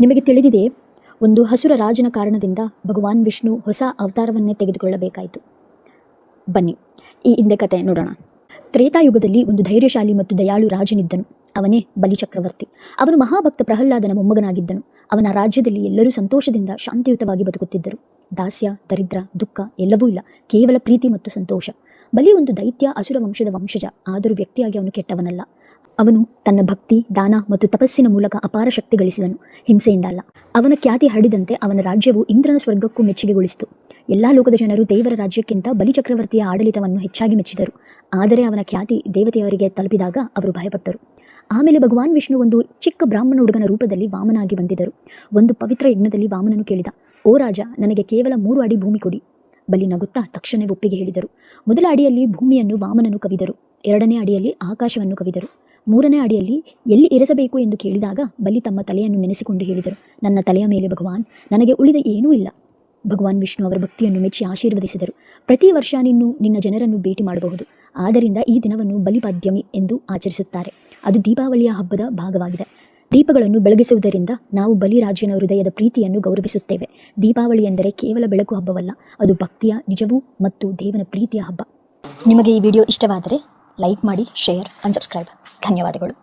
ನಿಮಗೆ ತಿಳಿದಿದೆ, ಒಂದು ಹಸುರ ರಾಜನ ಕಾರಣದಿಂದ ಭಗವಾನ್ ವಿಷ್ಣು ಹೊಸ ಅವತಾರವನ್ನೇ ತೆಗೆದುಕೊಳ್ಳಬೇಕಾಯಿತು. ಬನ್ನಿ, ಈ ಹಿಂದೆ ಕತೆ ನೋಡೋಣ. ತ್ರೇತಾಯುಗದಲ್ಲಿ ಒಂದು ಧೈರ್ಯಶಾಲಿ ಮತ್ತು ದಯಾಳು ರಾಜನಿದ್ದನು. ಅವನೇ ಬಲಿಚಕ್ರವರ್ತಿ. ಅವನು ಮಹಾಭಕ್ತ ಪ್ರಹ್ಲಾದನ ಮೊಮ್ಮಗನಾಗಿದ್ದನು. ಅವನ ರಾಜ್ಯದಲ್ಲಿ ಎಲ್ಲರೂ ಸಂತೋಷದಿಂದ ಶಾಂತಿಯುತವಾಗಿ ಬದುಕುತ್ತಿದ್ದರು. ದಾಸ್ಯ, ದರಿದ್ರ, ದುಃಖ ಎಲ್ಲವೂ ಇಲ್ಲ, ಕೇವಲ ಪ್ರೀತಿ ಮತ್ತು ಸಂತೋಷ. ಬಲಿ ಒಂದು ದೈತ್ಯ ಅಸುರ ವಂಶದ ವಂಶಜ, ಆದರೂ ವ್ಯಕ್ತಿಯಾಗಿ ಅವನು ಕೆಟ್ಟವನಲ್ಲ. ಅವನು ತನ್ನ ಭಕ್ತಿ, ದಾನ ಮತ್ತು ತಪಸ್ಸಿನ ಮೂಲಕ ಅಪಾರ ಶಕ್ತಿ ಗಳಿಸಿದನು. ಹಿಂಸೆಯಿಂದ ಅಲ್ಲ. ಅವನ ಖ್ಯಾತಿ ಹರಡಿದಂತೆ ಅವನ ರಾಜ್ಯವು ಇಂದ್ರನ ಸ್ವರ್ಗಕ್ಕೂ ಮೆಚ್ಚುಗೆಗೊಳಿಸಿತು. ಎಲ್ಲಾ ಲೋಕದ ಜನರು ದೇವರ ರಾಜ್ಯಕ್ಕಿಂತ ಬಲಿಚಕ್ರವರ್ತಿಯ ಆಡಳಿತವನ್ನು ಹೆಚ್ಚಾಗಿ ಮೆಚ್ಚಿದರು. ಆದರೆ ಅವನ ಖ್ಯಾತಿ ದೇವತೆಯವರಿಗೆ ತಲುಪಿದಾಗ ಅವರು ಭಯಪಟ್ಟರು. ಆಮೇಲೆ ಭಗವಾನ್ ವಿಷ್ಣು ಒಂದು ಚಿಕ್ಕ ಬ್ರಾಹ್ಮಣ ಹುಡುಗನ ರೂಪದಲ್ಲಿ ವಾಮನಾಗಿ ಬಂದಿದ್ದರು. ಒಂದು ಪವಿತ್ರ ಯಜ್ಞದಲ್ಲಿ ವಾಮನನು ಕೇಳಿದ, ಓ ರಾಜ, ನನಗೆ ಕೇವಲ ಮೂರು ಅಡಿ ಭೂಮಿ ಕೊಡಿ. ಬಲಿ ನಗುತ್ತಾ ತಕ್ಷಣ ಒಪ್ಪಿಗೆ ಹೇಳಿದರು. ಮೊದಲ ಅಡಿಯಲ್ಲಿ ಭೂಮಿಯನ್ನು ವಾಮನನು ಕವಿದರು. ಎರಡನೇ ಅಡಿಯಲ್ಲಿ ಆಕಾಶವನ್ನು ಕವಿದರು. ಮೂರನೇ ಅಡಿಯಲ್ಲಿ ಎಲ್ಲಿ ಇರಿಸಬೇಕು ಎಂದು ಕೇಳಿದಾಗ ಬಲಿ ತಮ್ಮ ತಲೆಯನ್ನು ನೆನೆಸಿಕೊಂಡು ಹೇಳಿದರು, ನನ್ನ ತಲೆಯ ಮೇಲೆ ಭಗವಾನ್, ನನಗೆ ಉಳಿದ ಏನೂ ಇಲ್ಲ. ಭಗವಾನ್ ವಿಷ್ಣು ಅವರ ಭಕ್ತಿಯನ್ನು ಮೆಚ್ಚಿ ಆಶೀರ್ವದಿಸಿದರು. ಪ್ರತಿ ವರ್ಷ ನಿನ್ನ ನಿನ್ನ ಜನರನ್ನು ಭೇಟಿ ಮಾಡಬಹುದು. ಆದ್ದರಿಂದ ಈ ದಿನವನ್ನು ಬಲಿಪಾದ್ಯಮಿ ಎಂದು ಆಚರಿಸುತ್ತಾರೆ. ಅದು ದೀಪಾವಳಿಯ ಹಬ್ಬದ ಭಾಗವಾಗಿದೆ. ದೀಪಗಳನ್ನು ಬೆಳಗಿಸುವುದರಿಂದ ನಾವು ಬಲಿರಾಜನ ಹೃದಯದ ಪ್ರೀತಿಯನ್ನು ಗೌರವಿಸುತ್ತೇವೆ. ದೀಪಾವಳಿ ಎಂದರೆ ಕೇವಲ ಬೆಳಕು ಹಬ್ಬವಲ್ಲ, ಅದು ಭಕ್ತಿಯ ನಿಜವೂ ಮತ್ತು ದೇವನ ಪ್ರೀತಿಯ ಹಬ್ಬ. ನಿಮಗೆ ಈ ವಿಡಿಯೋ ಇಷ್ಟವಾದರೆ ಲೈಕ್ ಮಾಡಿ, ಶೇರ್ ಅಂಡ್ ಸಬ್ಸ್ಕ್ರೈಬ್ ಧನ್ಯವಾದಗಳು.